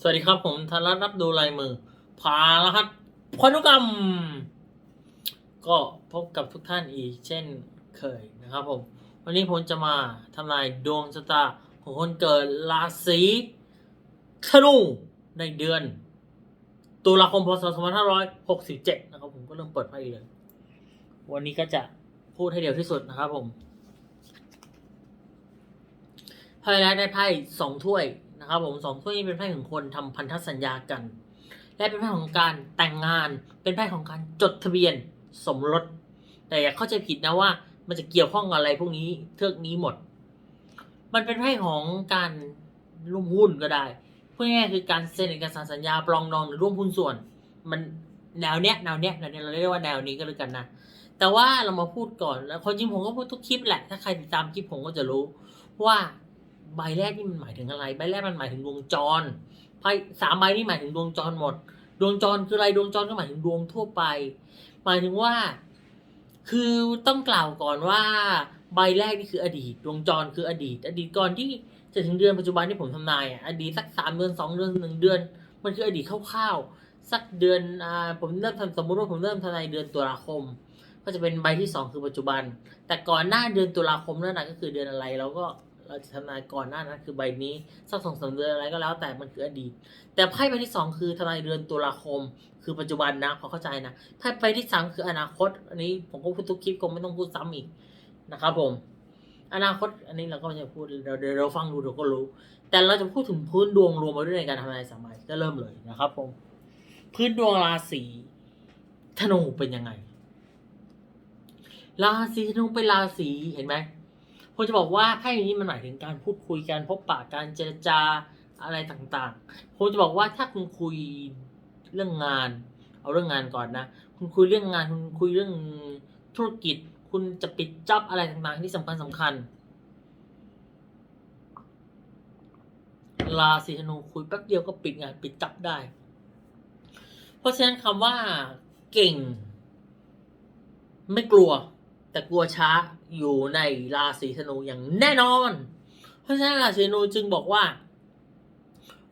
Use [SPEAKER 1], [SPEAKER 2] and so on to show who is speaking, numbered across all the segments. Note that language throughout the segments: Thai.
[SPEAKER 1] สวัสดีครับผมธนรัตน์รับดูลายมือพารหัสพันธุกรรม ก็พบกับทุกท่านอีกเช่นเคยนะครับผม วันนี้ผมจะมาทำนายดวงชะตาของคนเกิดราศีธนูในเดือน ตุลาคมพศ 2567 นะครับผมก็เริ่มเปิดไพ่เลย วันนี้ก็จะพูดให้เร็วที่สุดนะครับผมไพ่แรกได้ไพ่สองถ้วย นะครับผมสองถ้วยนี้เป็นไพ่ของคนทำพันธสัญญากัน และเป็นไพ่ของการแต่งงาน เป็นไพ่ของการจดทะเบียนสมรส แต่อย่าเข้าใจผิดนะว่า มันจะเกี่ยวข้องกับอะไรพวกนี้เทือกนี้หมด มันเป็นไพ่ของการร่วมหุ้นก็ได้พูดง่ายๆคือการเซ็นเอกสารสัญญาปลองดองหรือร่วมหุ้นส่วน มันแนวเนี้ยแนวเนี้ยแนวเนี้ยเราเรียกว่าแนวนี้ก็แล้วกันนะแต่ว่าเรามาพูดก่อนแล้วคนจริงผมก็พูดทุกคลิปแหละถ้าใครติดตามคลิปผมก็จะรู้ว่า ใบแรกนี่มันหมายถึงอะไร ใบแรกมันหมายถึงดวงจรไพ่สามใบนี่หมายถึงดวงจรหมด ดวงจรคืออะไรดวงจรก็หมายถึงดวงทั่วไป หมายถึงว่า คือต้องกล่าวก่อนว่า ใบแรกนี่คืออดีต ดวงจรคืออดีต อดีตก่อนที่จะถึงเดือนปัจจุบันที่ผมทำนายอะอดีตสักสามเดือนสองเดือนหนึ่งเดือน มันคืออดีตคร่าวๆสักเดือนอ่าผมเริ่มทำสมมติว่าผมเริ่มทำนายเดือนตุลาคม ก็จะเป็นใบที่สองคือปัจจุบัน แต่ก่อนหน้าเดือนตุลาคมนั่นนะก็คือเดือนอะไรเราก็ เราจะทำนายก่อนหน้านั้นคือใบนี้สักสองสามเดือนอะไรก็แล้วแต่มันคืออดีต แต่ไพ่ใบที่สองคือทำนายเดือนตุลาคม คือปัจจุบันนะพอเข้าใจนะไพ่ใบที่สามคืออนาคต อันนี้ผมก็พูดทุกคลิปคงไม่ต้องพูดซ้ำอีกนะครับผม อนาคตอันนี้เราก็จะพูดเดี๋ยวเราฟังดูเดี๋ยวก็รู้ แต่เราจะพูดถึงพื้นดวงรวมมาด้วยในการทำนายสามใบก็เริ่มเลยนะครับ ผม พื้นดวงราศีธนูเป็นยังไงราศีธนูเป็นราศีเห็นไหม ผมจะบอกว่าไพ่นี้มันหมายถึงการพูดคุยการพบปะการเจรจาอะไรต่างๆผมจะบอกว่าถ้าคุณคุยเรื่องงาน เอาเรื่องงานก่อนนะ คุณคุยเรื่องงานคุณคุยเรื่องธุรกิจ คุณจะปิดจ็อบอะไรต่างๆที่สำคัญสำคัญราศีธนูคุยแป๊บเดียวก็ปิดงานปิดจ็อบได้ เพราะฉะนั้นคำว่าเก่ง ไม่กลัว แต่กลัวช้า อยู่ในราศีธนูอย่างแน่นอน เพราะฉะนั้นราศีธนูจึงบอกว่า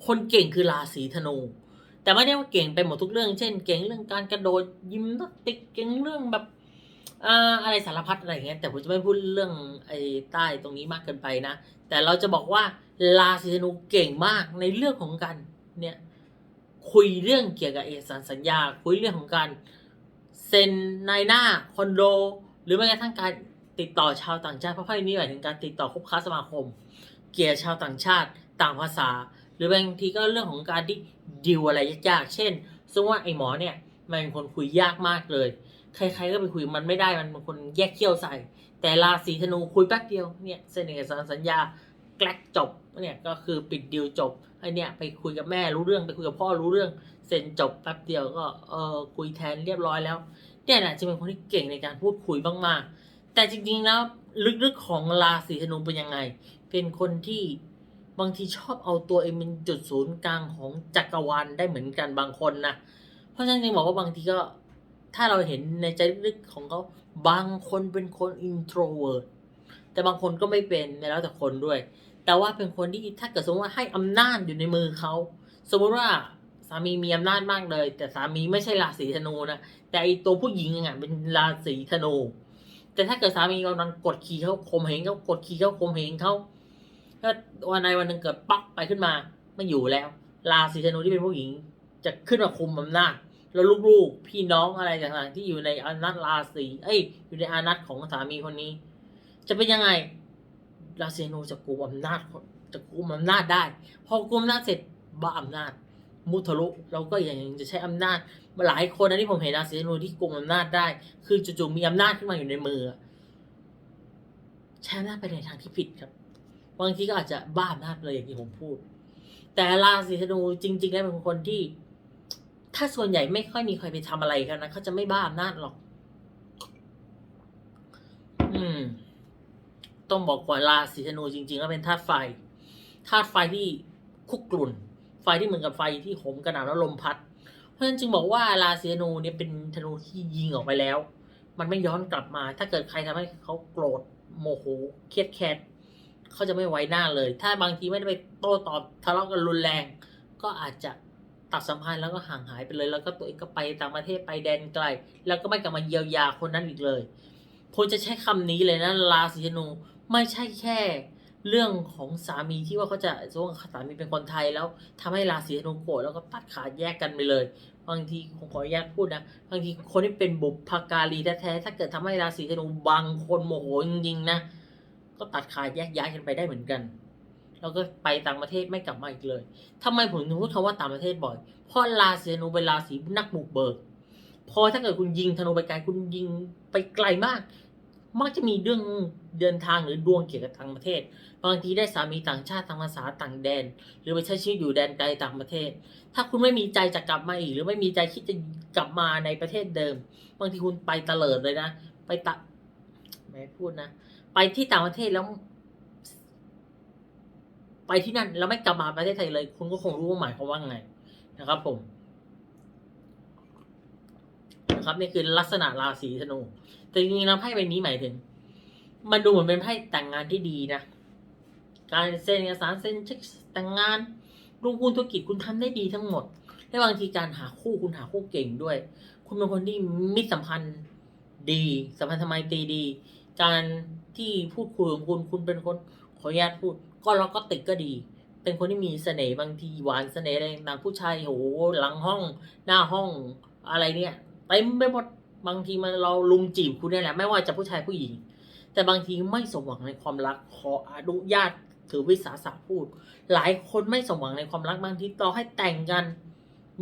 [SPEAKER 1] คนเก่งคือราศีธนู แต่ไม่ได้ว่าเก่งไปหมดทุกเรื่อง เช่น เก่งเรื่องการกระโดดยิมนาติกเก่งเรื่องแบบอ่าอะไรสารพัดอะไรเงี้ยแต่ผมจะไม่พูดเรื่องไอ้ใต้ตรงนี้มากเกินไปนะ แต่เราจะบอกว่าราศีธนูเก่งมากในเรื่องของการเนี่ยคุยเรื่องเกี่ยวกับเอกสารสัญญา คุยเรื่องของการเซ็นนายหน้าคอนโด หรือแม้กระทั่งการ ติดต่อชาวต่างชาติเพราะไพ่นี้หมายถึงการติดต่อคบค้าสมาคม เกี่ยวชาวต่างชาติต่างภาษา หรือบางทีก็เรื่องของการที่ดิวอะไรยากๆ เช่นสมมติว่าไอ้หมอเนี่ยมันเป็นคนคุยยากมากเลย ใครๆก็ไปคุยมันไม่ได้มันเป็นคนแยกเขี้ยวใส่ แต่ราศีธนูคุยแป๊บเดียวเนี่ยเซ็นเอกสารสัญญาแกลกจบเนี่ยก็คือปิดดีลจบไอเนี่ยไปคุยกับแม่รู้เรื่องไปคุยกับพ่อรู้เรื่องเซ็นจบแป๊บเดียวก็เออคุยแทนเรียบร้อยแล้วเนี่ยแหละจะเป็นคนที่เก่งในการพูดคุยมากๆ แต่จริงๆแล้วลึกๆของราศีธนูเป็นยังไง เป็นคนที่บางทีชอบเอาตัวเองเป็นจุดศูนย์กลางของจักรวาลได้เหมือนกันบางคนนะ เพราะฉะนั้นจึงบอกว่าบางทีก็ถ้าเราเห็นในใจลึกๆของเขาบางคนเป็นคน introvert แต่บางคนก็ไม่เป็นแล้วแต่คนด้วย แต่ว่าเป็นคนที่ถ้าเกิดสมมติว่าให้อำนาจอยู่ในมือเขา สมมติว่าสามีมีอำนาจมากเลย แต่สามีไม่ใช่ราศีธนูนะแต่ไอตัวผู้หญิงอะเป็นราศีธนู แต่ถ้าเกิดสามีกำลังกดขี่เขาข่มเหงเขากดขี่เขาข่มเหงเขาถ้าวันใดวันหนึ่งเกิดปักไปขึ้นมา ไม่อยู่แล้ว ราศีธนูที่เป็นผู้หญิง จะขึ้นมาคุมอำนาจแล้วลูกๆ พี่น้องอะไรต่างๆที่อยู่ในอานัตราศีเอ้ย อยู่ในอานัตของสามีคนนี้ จะเป็นยังไง ราศีธนูจะกุมอำนาจจะกุมอำนาจได้ พอกุมอำนาจเสร็จบ้าอำนาจ มุทะลุเราก็อยังจะใช้อำนาจหลายคนนะที่ผมเห็นราศีธนูที่กุมอำนาจได้ คือจู่ๆมีอำนาจขึ้นมาอยู่ในมือใช้อำนาจไปในทางที่ผิดครับบางทีก็อาจจะบ้าอำนาจเลยอย่างที่ผมพูด แต่ราศีธนูจริง ๆ แล้วเป็นคนที่ ถ้าส่วนใหญ่ไม่ค่อยมีใครไปทำอะไรกันนะเขาจะไม่บ้าอำนาจหรอก อืม ต้องบอกก่อนราศีธนูจริง ๆ แล้วเป็นธาตุไฟธาตุไฟที่คุกกลุ่น ไฟที่เหมือนกับไฟที่โหมกระหน่ำแล้วลมพัด เพราะฉะนั้นจึงบอกว่าราศีธนูเนี่ยเป็นธนูที่ยิงออกไปแล้ว มันไม่ย้อนกลับมา ถ้าเกิดใครทำให้เขาโกรธโมโหเครียดแค้นเขาจะไม่ไว้หน้าเลย ถ้าบางทีไม่ได้ไปโต้ตอบทะเลาะกันรุนแรง ก็อาจจะตัดสัมพันธ์แล้วก็ห่างหายไปเลย แล้วก็ตัวเองก็ไปต่างประเทศไปแดนไกล แล้วก็ไม่กลับมาเยียวยาคนนั้นอีกเลยผมจะใช้คำนี้เลยนะราศีธนูไม่ใช่แค่ เรื่องของสามีที่ว่าเขาจะสมมติว่าสามีเป็นคนไทยแล้วทำให้ราศีธนูโกรธแล้วก็ตัดขาดแยกกันไปเลย บางทีผมขออนุญาตพูดนะ บางทีคนที่เป็นบุพการีแท้ๆถ้าเกิดทำให้ราศีธนูบางคนโมโหจริงๆนะ ก็ตัดขาดแยกย้ายกันไปได้เหมือนกัน แล้วก็ไปต่างประเทศไม่กลับมาอีกเลยทำไมผมถึงพูดคำว่าต่างประเทศบ่อย เพราะราศีธนูเป็นราศีนักบุกเบิก พอถ้าเกิดคุณยิงธนูไปไกลคุณยิงไปไกลมาก มักจะมีเรื่องเดินทางหรือดวงเกี่ยวกับทางประเทศ บางทีได้สามีต่างชาติทางภาษาต่างแดน หรือไปใช้ชีวิตอยู่แดนไกลต่างประเทศ ถ้าคุณไม่มีใจจะกลับมาอีก หรือไม่มีใจคิดจะกลับมาในประเทศเดิม บางทีคุณไปเตลิดเลยนะ ไปตะไม่พูดนะ ไปที่ต่างประเทศแล้ว ไปที่นั่นแล้วไม่กลับมาประเทศไทยเลย คุณก็คงรู้ว่าหมายความว่าไงนะครับผม นะครับนี่คือลักษณะราศีธนู แต่จริงๆแล้วไพ่ใบนี้หมายถึง มันดูเหมือนเป็นไพ่แต่งงานที่ดีนะ การเซ็นเอกสารเซ็นเช็คแต่งงานลงทุนธุรกิจคุณทำได้ดีทั้งหมดและบางทีการหาคู่คุณหาคู่เก่งด้วย คุณเป็นคนที่มิตรสัมพันธ์ดี สัมพันธไมตรีดี การที่พูดคุยของคุณคุณเป็นคนขออนุญาตพูด ก็ล็อกก็ติดก็ดี เป็นคนที่มีเสน่ห์บางทีหวานเสน่ห์อะไรต่างผู้ชายโหหลังห้อง หน้าห้องอะไรเนี่ย เต็มไปหมดบางทีมันเราลุมจีบคุณนี่แหละ ไม่ว่าจะผู้ชายผู้หญิง แต่บางทีไม่สมหวังในความรักขออนุญาตถือวิสาสะพูด หลายคนไม่สมหวังในความรักบางทีต่อให้แต่งกัน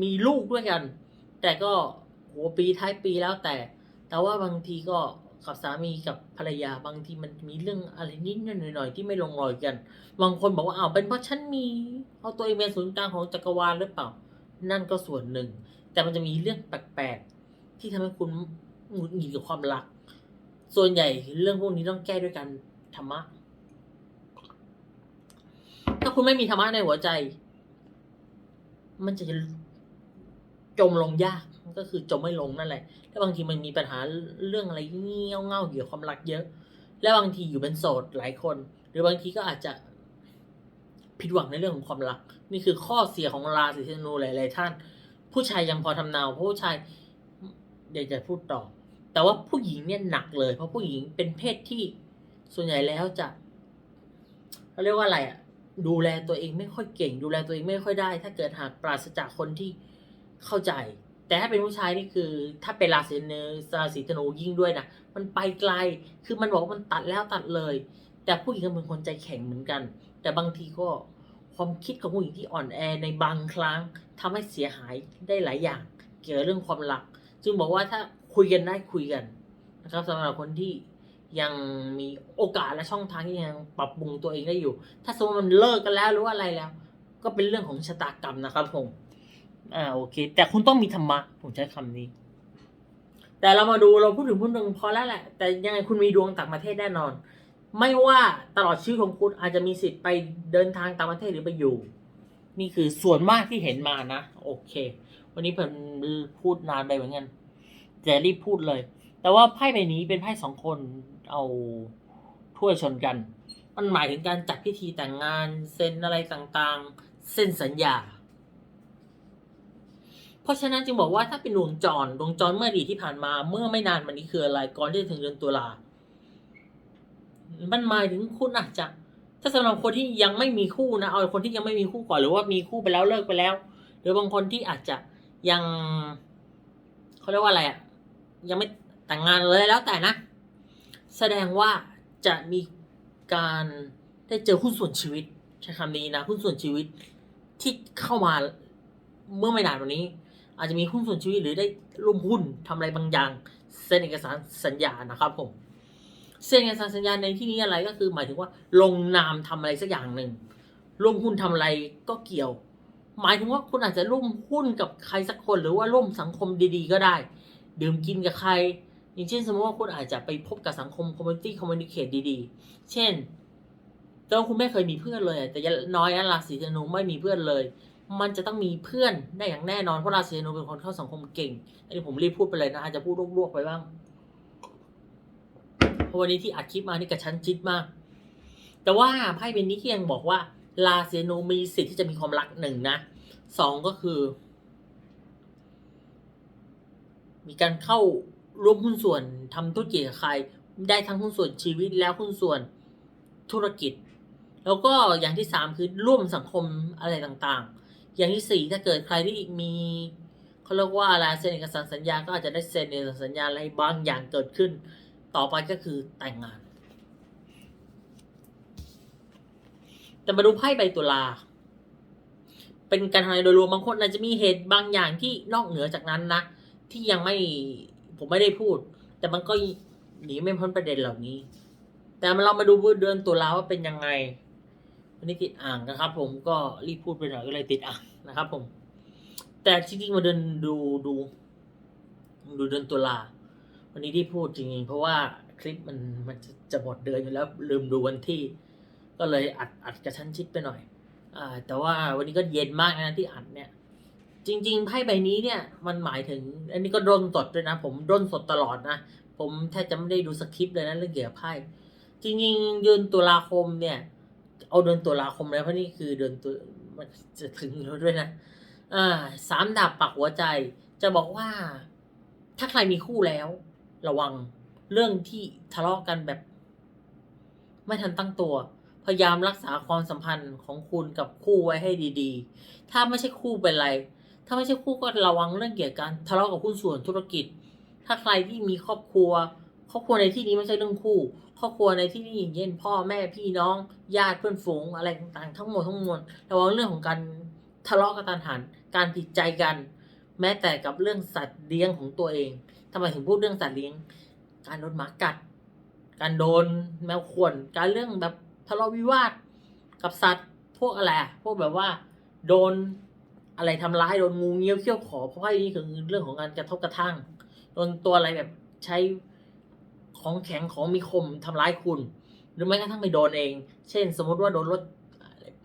[SPEAKER 1] มีลูกด้วยกัน แต่ก็โหปีท้ายปีแล้วแต่ แต่ว่าบางทีก็กับสามีกับภรรยาบางทีมันมีเรื่องอะไรนิดหน่อยๆที่ไม่ลงรอยกัน บางคนบอกว่าอ้าวเป็นเพราะฉันมี เอาตัวเองเป็นศูนย์กลางของจักรวาลหรือเปล่า นั่นก็ส่วนหนึ่ง แต่มันจะมีเรื่องแปลก ที่ทำให้คุณหงุดหงิดกับความรัก ส่วนใหญ่เรื่องพวกนี้ต้องแก้ด้วยการธรรมะ ถ้าคุณไม่มีธรรมะในหัวใจ มันจะจมลงยากก็คือจมไม่ลงนั่นแหละแล้วบางทีมันมีปัญหาเรื่องอะไรเงี้ยวเง่าเกี่ยวความรักเยอะ แล้วบางทีอยู่เป็นโสดหลายคน หรือบางทีก็อาจจะผิดหวังในเรื่องของความรัก นี่คือข้อเสียของราศีธนูหลาย ๆ ท่าน ผู้ชายยังพอทำนาวผู้ชาย เดี๋ยวจะพูดต่อ แต่ว่าผู้หญิงเนี่ยหนักเลย เพราะผู้หญิงเป็นเพศที่ส่วนใหญ่แล้วจะเขาเรียกว่าอะไรอะดูแลตัวเองไม่ค่อยเก่ง ดูแลตัวเองไม่ค่อยได้ ถ้าเกิดหากปราศจากคนที่เข้าใจ แต่ถ้าเป็นผู้ชายนี่คือ ถ้าเป็นราศีเนราศีธนูยิ่งด้วยนะมันไปไกล คือมันบอกว่ามันตัดแล้วตัดเลย แต่ผู้หญิงก็เป็นคนใจแข็งเหมือนกัน แต่บางทีก็ความคิดของผู้หญิงที่อ่อนแอในบางครั้งทำให้เสียหายได้หลายอย่าง เกี่ยวกับเรื่องความรัก จึงบอกว่าถ้าคุยกันได้คุยกันนะครับสำหรับคนที่ยังมีโอกาสและช่องทางที่ยังปรับปรุงตัวเองได้อยู่ ถ้าสมมติมันเลิกกันแล้วหรือว่าอะไรแล้ว ก็เป็นเรื่องของชะตากรรมนะครับผม อ่าโอเค แต่คุณต้องมีธรรมะผมใช้คำนี้ แต่เรามาดูเราพูดถึงพูดหนึ่งพอแล้วแหละ แต่ยังไงคุณมีดวงต่างประเทศแน่นอน ไม่ว่าตลอดชีวิตของคุณอาจจะมีสิทธิ์ไปเดินทางต่างประเทศหรือไปอยู่ นี่คือส่วนมากที่เห็นมานะ โอเค วันนี้ผมพูดนานไปเหมือนกันจะรีบพูดเลย แต่ว่าไพ่ใบนี้เป็นไพ่สองคนเอาถ้วยชนกัน มันหมายถึงการจัดพิธีแต่งงานเซ็นอะไรต่างๆ เซ็นสัญญา เพราะฉะนั้นจึงบอกว่าถ้าเป็นดวงจรดวงจรเมื่อดีที่ผ่านมาเมื่อไม่นานมานี้คืออะไรก่อนที่จะถึงเดือนตุลามันหมายถึงคุณอาจจะ ถ้าสำหรับคนที่ยังไม่มีคู่นะเอาคนที่ยังไม่มีคู่ก่อนหรือว่ามีคู่ไปแล้วเลิกไปแล้ว หรือบางคนที่อาจจะ ยังเขาเรียกว่าอะไรอะยังไม่แต่งงานเลยแล้วแต่นะ แสดงว่าจะมีการได้เจอหุ้นส่วนชีวิตใช้คำนี้นะหุ้นส่วนชีวิตที่เข้ามาเมื่อไม่นานวันนี้ อาจจะมีหุ้นส่วนชีวิตหรือได้ร่วมหุ้นทำอะไรบางอย่างเซ็นเอกสารสัญญานะครับผมเซ็นเอกสารสัญญาในที่นี้อะไรก็คือหมายถึงว่า ลงนามทำอะไรสักอย่างหนึ่งร่วมหุ้นทำอะไรก็เกี่ยว หมายถึงว่าคุณอาจจะร่วมหุ้นกับใครสักคนหรือว่าร่วมสังคมดีๆ ก็ได้ ดื่มกินกับใคร อย่างเช่นสมมติว่าคุณอาจจะไปพบกับสังคมคอมมูนิตี้คอมมูนิเคตดีๆ เช่นแต่ว่าคุณไม่เคยมีเพื่อนเลย แต่น้อยนะราศีธนูไม่มีเพื่อนเลย มันจะต้องมีเพื่อนได้อย่างแน่นอนเพราะราศีธนูเป็นคนเข้าสังคมเก่งอันนี้ผมรีบพูดไปเลยนะอาจจะพูดลวกๆไปบ้างเพราะวันนี้ที่อัดคลิปมานี่กระชั้นชิดมาก แต่ว่าไพ่เป็นนี้ที่ยังบอกว่า ราศีนูมีสิทธิ์ที่จะมีความรักหนึ่งนะสองก็คือ มีการเข้าร่วมหุ้นส่วนทำธุรกิจกับใคร ได้ทั้งหุ้นส่วนชีวิตแล้วหุ้นส่วนธุรกิจ แล้วก็อย่างที่สามคือร่วมสังคมอะไรต่างๆ อย่างที่สี่ถ้าเกิดใครที่มีเขาเรียกว่าอะไรเซ็นเอกสารสัญญาก็อาจจะได้เซ็นเอกสารสัญญาอะไรบางอย่างเกิดขึ้น ต่อไปก็คือแต่งงาน แต่มาดูไพ่ใบตุลา เป็นการทำนายโดยรวมบางคนอาจจะมีเหตุบางอย่างที่นอกเหนือจากนั้นนะที่ยังไม่ผมไม่ได้พูด แต่มันก็หนีไม่พ้นประเด็นเหล่านี้ แต่เรามาดูเดือนตุลาว่าเป็นยังไงวันนี้ติดอ่างนะครับ ผมก็รีบพูดไปหน่อยก็เลยติดอ่างนะครับ ผม แต่จริงๆมาเดินดูดูดูเดือนตุลาวันนี้ที่พูดจริงๆเพราะว่าคลิปมันมันจะจะหมดเดือนอยู่แล้วลืมดูวันที่ ก็เลยอัดอัดกระชั้นชิดไปหน่อยอ่าแต่ว่าวันนี้ก็เย็นมากนะที่อัดเนี่ย จริง ๆไพ่ใบนี้เนี่ยมันหมายถึง อันนี้ก็ด้นสดด้วยนะ ผมด้นสดตลอดนะ ผมแทบจะไม่ได้ดูสคริปต์เลยนะเรื่องเกี่ยวกับไพ่จริงๆเดือนตุลาคมเนี่ย เอาเดือนตุลาคมเลยเพราะนี่คือเดือนตุมันจะถึงแล้วด้วยนะอ่าสามดาบปักหัวใจ จะบอกว่า ถ้าใครมีคู่แล้ว ระวังเรื่องที่ทะเลาะกันแบบ ไม่ทันตั้งตัว พยายามรักษาความสัมพันธ์ของคุณกับคู่ไว้ให้ดี ๆ ถ้าไม่ใช่คู่เป็นไร ถ้าไม่ใช่คู่ก็ระวังเรื่องเกี่ยวกับการทะเลาะกับหุ้นส่วนธุรกิจ ถ้าใครที่มีครอบครัว ครอบครัวในที่นี้ไม่ใช่เรื่องคู่ ครอบครัวในที่นี้อย่างเช่นพ่อแม่พี่น้อง ญาติเพื่อนฝูงอะไรต่างๆ ทั้งหมดทั้งมวลระวังเรื่องของการทะเลาะกันตันหัน การผิดใจกัน แม้แต่กับเรื่องสัตว์เลี้ยงของตัวเองทำไมถึงพูดเรื่องสัตว์เลี้ยง การโดนหมากัด การโดนแมวข่วน การเรื่องแบบะเลาะวิวาทกับสัตว์พวกอะไรพวกแบบว่า โดนอะไรทำร้ายโดนงูเงี้ยวเขี้ยวขอเพราะว่านี่คือเรื่องของการกระทบกระทั่งโดนตัวอะไรแบบใช้ของแข็งของมีคมทำร้ายคุณ หรือแม้กระทั่งไปโดนเอง เช่น สมมติว่าโดนรถ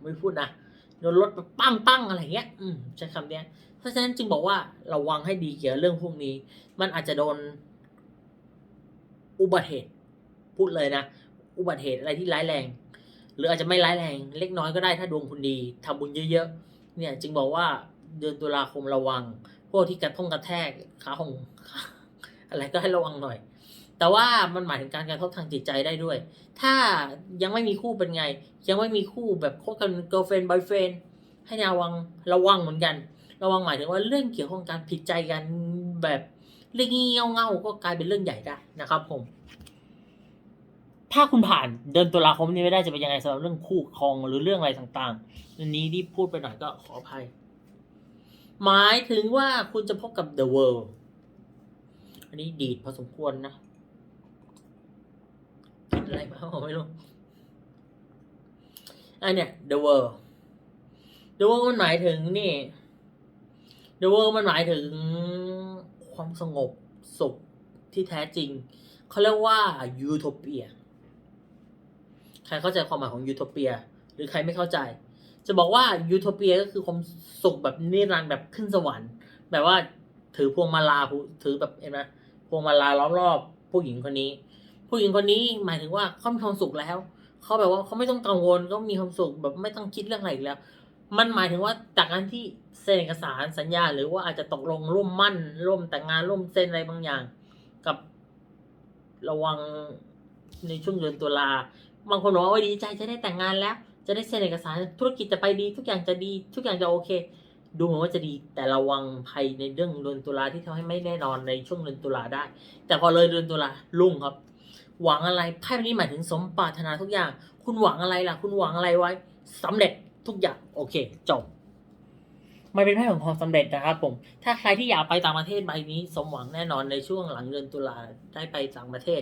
[SPEAKER 1] ไม่พูดนะโดนรถแบบปั้งปั้งอะไรเงี้ย อืมใช้คำเนี้ย เพราะฉะนั้นจึงบอกว่าระวังให้ดีเกี่ยวกับเรื่องพวกนี้ มันอาจจะโดน อุบัติเหตุ พูดเลยนะ อุบัติเหตุอะไรที่ร้ายแรง หรืออาจจะไม่ร้ายแรงเล็กน้อยก็ได้ถ้าดวงคุณดีทำบุญเยอะๆ เนี่ยจึงบอกว่าเดือนตุลาคมระวัง พวกที่กระทงกระแทกขาหงอะไรก็ให้ระวังหน่อย แต่ว่ามันหมายถึงการกระทบทางจิตใจได้ด้วย ถ้ายังไม่มีคู่เป็นไง ยังไม่มีคู่แบบคบกัน girlfriend boyfriend ให้ระวังระวังเหมือนกัน ระวังหมายถึงว่าเรื่องเกี่ยวกับการผิดใจกันแบบเรื่องเงี่เง่าก็กลายเป็นเรื่องใหญ่ได้นะครับผม ถ้าคุณผ่านเดือนตุลาคมนี้ไม่ได้จะเป็นยังไงสำหรับเรื่องคู่ครองหรือเรื่องอะไรต่างๆอันนี้ที่พูดไปหน่อยก็ขออภัย หมายถึงว่าคุณจะพบกับ the world อันนี้ดีดพอสมควรนะคิดอะไรมาไม่รู้อันเนี้ย the world the world มันหมายถึงนี่ the world มันหมายถึงความสงบสุขที่แท้จริง เขาเรียกว่ายูโทเปีย ใครเข้าใจความหมายของยูโทเปีย หรือใครไม่เข้าใจ จะบอกว่ายูโทเปียก็คือความสุขแบบนิรันดร์แบบขึ้นสวรรค์แบบว่าถือพวงมาลาถือแบบเห็นไหมพวงมาลาล้อมรอบผู้หญิงคนนี้ ผู้หญิงคนนี้หมายถึงว่าเขามีความสุขแล้วเขาแบบว่าเขาไม่ต้องกังวลก็มีความสุขแบบไม่ต้องคิดเรื่องอะไรอีกแล้ว มันหมายถึงว่าจากการที่เซ็นเอกสารสัญญา หรือว่าอาจจะตกลงร่วมมั่นร่วมแต่งงานร่วมเซ็นอะไรบางอย่าง กับระวังในช่วงเดือนตุลา บางคนบอกว่าดีใจจะได้แต่งงานแล้ว จะได้เซ็นเอกสารธุรกิจจะไปดี ทุกอย่างจะดี ทุกอย่างจะโอเค ดูเหมือนว่าจะดี แต่ระวังภัยในเรื่องเดือนตุลาที่ทำให้ไม่แน่นอนในช่วงเดือนตุลาได้ แต่พอเลยเดือนตุลาลุ่งครับ หวังอะไรไพ่นี้หมายถึงสมปรารถนาทุกอย่าง คุณหวังอะไรล่ะ คุณหวังอะไรไว้สำเร็จทุกอย่างโอเค จบมันเป็นไพ่ของความสำเร็จนะครับผม ถ้าใครที่อยากไปต่างประเทศใบนี้ สมหวังแน่นอนในช่วงหลังเดือนตุลาได้ไปต่างประเทศ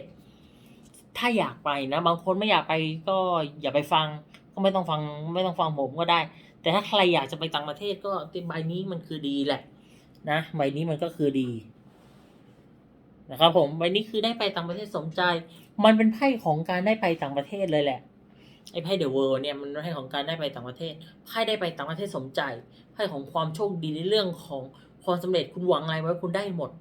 [SPEAKER 1] ถ้าอยากไปนะ บางคนไม่อยากไปก็อย่าไปฟัง ก็ไม่ต้องฟังไม่ต้องฟังผมก็ได้ แต่ถ้าใครอยากจะไปต่างประเทศก็ใบนี้มันคือดีแหละ นะใบนี้มันก็คือดีนะครับผมใบนี้คือได้ไปต่างประเทศสมใจ มันเป็นไพ่ของการได้ไปต่างประเทศเลยแหละไอ้ไพ่เดอะเวิร์เนี่ยมันเป็นไพ่ของการได้ไปต่างประเทศไพ่ได้ไปต่างประเทศสมใจไพ่ของความโชคดีในเรื่องของความสำเร็จคุณหวังอะไรไว้คุณได้หมด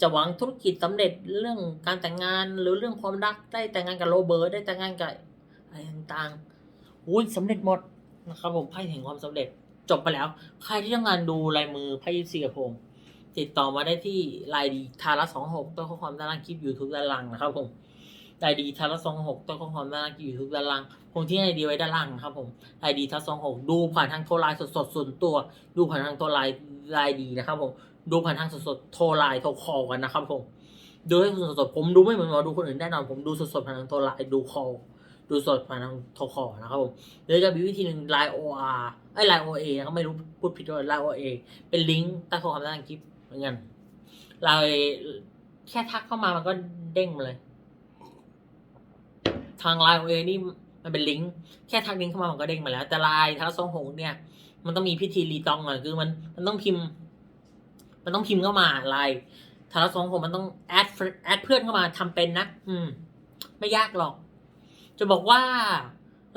[SPEAKER 1] จะหวังธุรกิจสำเร็จเรื่องการแต่งงานหรือเรื่องความรักได้แต่งงานกับโรเบิร์ตได้แต่งงานกับอะไรต่างๆอุ้ยสำเร็จหมดนะครับผมไพ่แห่งความสำเร็จจบไปแล้ว ใครที่ต้องการดูลายมือไพ่ยิปซีกับผมติดต่อมาได้ที่ไลน์ดีทาระสองหกต้นข้อความด้านล่างคลิปยูทูบด้านล่างนะครับผมไลน์ดีทาระสองหกต้นข้อความด้านล่างคลิปยูทูบด้านล่างผมที่ไอดีไว้ด้านล่างนะครับผมไอดีทัสองหกดูผ่านทางโทรไลน์สดๆส่วนตัว ดูผ่านทางโทรไลน์ไลน์ดีนะครับผม ดูผ่านทางสดๆ โทรไลน์โทรคอลกันนะครับผมดูให้สดๆผมดูไม่เหมือนหมอดูคนอื่นแน่นอนผมดูสดๆผ่านทางโทรไลน์ดูคอลดูสดผ่านทางโทรคอลนะครับผมหรือจะมีวิธีหนึ่งไลน์โออาร์ไอไลน์โอเอนะครับไม่รู้พูดผิดด้วยไลน์โอเอเป็นลิงก์ใต้ข้อความด้านคลิปเหมือนกันไลน์แค่ทักเข้ามามันก็เด้งมาเลย ทางไลน์โอเอนี่มันเป็นลิงก์แค่ทักลิงก์เข้ามามันก็เด้งมาแล้ว แต่ไลน์ทักสองหกเนี่ย มันต้องมีพิธีรีตองหน่อยคือมันมันต้องพิมพ์ มันต้องพิมพ์เข้ามาไลน์ทาระสองผมมันต้องแอดแอดเพื่อนเข้ามาทำเป็นนะ อืม ไม่ยากหรอก จะบอกว่า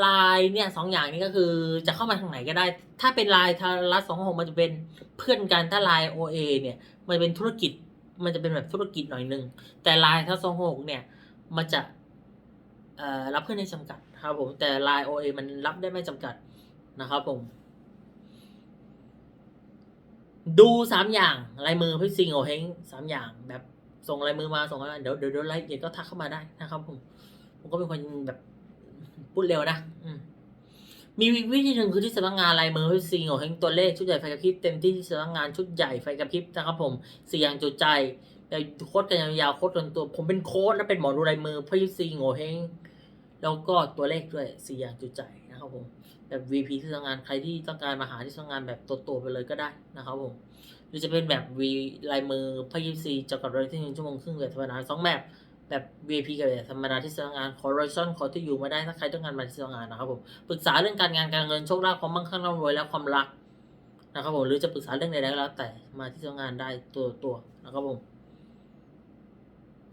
[SPEAKER 1] ไลน์เนี่ยสองอย่างนี้ก็คือจะเข้ามาทางไหนก็ได้ ถ้าเป็นไลน์ทาระสองหกมันจะเป็นเพื่อนกันถ้าไลน์โอเอเนี่ย มันเป็นธุรกิจ มันจะเป็นแบบธุรกิจหน่อยนึง แต่ไลน์ทาระสองหกเนี่ย มันจะรับเพื่อนได้จำกัดครับผมแต่ไลน์โอเอมันรับได้ไม่จำกัดนะครับผม ดูสามอย่างลายมือพี่ซิงโอเฮงสามอย่าง แบบส่งลายมือมาส่งอะไรเดี๋ยวเดี๋ยวเดี๋ยวไลน์เดี๋ยวก็ทักเข้ามาได้นะครับผมผมก็เป็นคนแบบพูดเร็วนะมีวิธีหนึ่งคือที่สำนักงานลายมือพี่ซิงโอเฮงตัวเลขชุดใหญ่ไฟกระพริบเต็มที่ที่สำนักงานชุดใหญ่ไฟกระพริบนะครับผมเสี่ยงจุใจแต่โค้ดกันยาวๆโค้ดจนตัว ผมเป็นโค้ดและเป็นหมอดูลายมือพี่ซิงโอเฮงแล้วก็ตัวเลขด้วยสี่อย่างจุใจนะครับผม แบบ VP ที่ทำงานใครที่ต้องการมาหาที่ทำงานแบบตัวๆไปเลยก็ได้นะครับผมหรือจะเป็นแบบ V ลายมือพยิซีจกับเราที่หนึ่งชั่วโมงครึ่งแบบธรรมดาสองแบบแบบ VIP กับแบบธรรมดาที่ทำงานขอรอยซ่อนขอที่อยู่มาได้ถ้าใครต้องการมาที่ทำงานนะครับผมปรึกษาเรื่องการงานการเงินโชคลาภความมั่งคั่งร่ำรวยและความรักนะครับผมหรือจะปรึกษาเรื่องใดๆก็แล้วแต่มาที่ทำงานได้ตัวตัวๆนะครับผม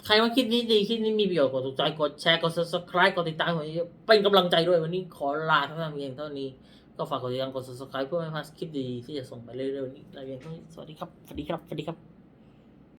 [SPEAKER 1] ใครว่าคลิปนี้ดีคลิปนี้มีประโยชน์กดถูกใจกดแชร์กด subscribe กดติดตามผมเยอะๆเป็นกำลังใจด้วยวันนี้ขอลาเท่านั้เพียงเท่านี้ ก็ฝากกดติดตามกด subscribe เพื่อไม่พลาดคลิปดีที่จะส่งไปเรื่อยๆวันนี้ลาเพียงเท่านี้สวัสดีครับสวัสดีครับสวัสดีครับ